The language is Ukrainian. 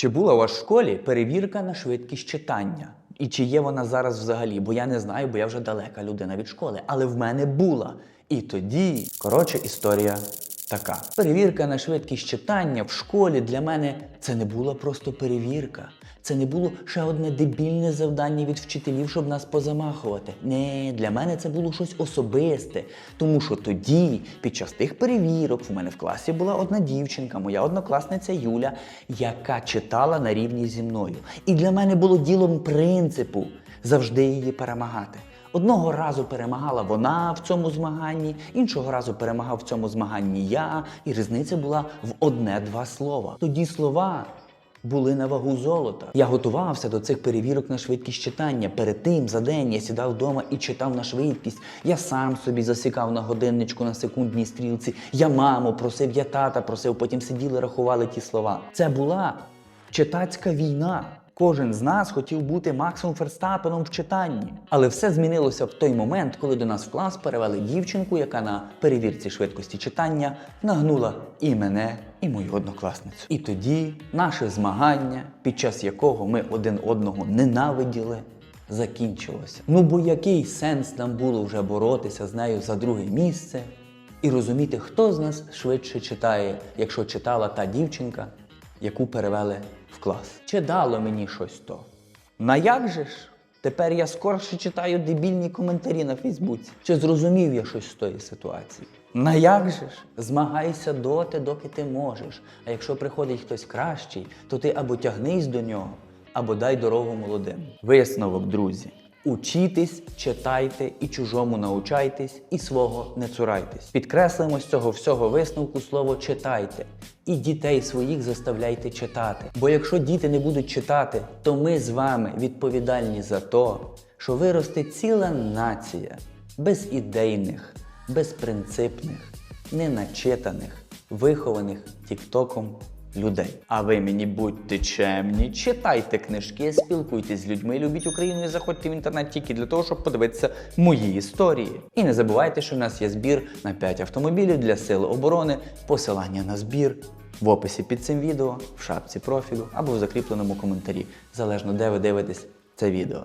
Чи була у вас в школі перевірка на швидкість читання? І чи є вона зараз взагалі? Бо я не знаю, бо я вже далека людина від школи. Але в мене була. І тоді, коротше, історія така. Перевірка на швидкість читання в школі для мене це не була просто перевірка. Це не було ще одне дебільне завдання від вчителів, щоб нас позамахувати. Не, для мене це було щось особисте. Тому що тоді, під час тих перевірок, в мене в класі була одна дівчинка, моя однокласниця Юля, яка читала на рівні зі мною. І для мене було ділом принципу завжди її перемагати. Одного разу перемагала вона в цьому змаганні, іншого разу перемагав в цьому змаганні я, і різниця була в одне-два слова. Тоді слова були на вагу золота. Я готувався до цих перевірок на швидкість читання. Перед тим за день я сідав вдома і читав на швидкість. Я сам собі засікав на годинничку на секундній стрілці. Я маму просив, я тата просив, потім сиділи, рахували ті слова. Це була читацька війна. Кожен з нас хотів бути Максом Ферстапеном в читанні. Але все змінилося в той момент, коли до нас в клас перевели дівчинку, яка на перевірці швидкості читання нагнула і мене, і мою однокласницю. І тоді наше змагання, під час якого ми один одного ненавиділи, закінчилося. Ну бо який сенс нам було вже боротися з нею за друге місце і розуміти, хто з нас швидше читає, якщо читала та дівчинка, яку перевели клас. Чи дало мені щось то? На як же ж? Тепер я скорше читаю дебільні коментарі на Фейсбуці. Чи зрозумів я щось з тої ситуації? На як же ж? Змагайся доти, доки ти можеш. А якщо приходить хтось кращий, то ти або тягнись до нього, або дай дорогу молодим. Висновок, друзі. Учітесь, читайте і чужому научайтесь, і свого не цурайтесь. Підкреслимо з цього всього висновку слово читайте. І дітей своїх заставляйте читати. Бо якщо діти не будуть читати, то ми з вами відповідальні за те, що виросте ціла нація безідейних, безпринципних, неначитаних, вихованих тіктоком людей. А ви мені будьте чемні, читайте книжки, спілкуйтесь з людьми, любіть Україну і заходьте в інтернет тільки для того, щоб подивитися мої історії. І не забувайте, що в нас є збір на 5 автомобілів для Сили оборони, посилання на збір. В описі під цим відео, в шапці профілю або в закріпленому коментарі, залежно де ви дивитесь це відео.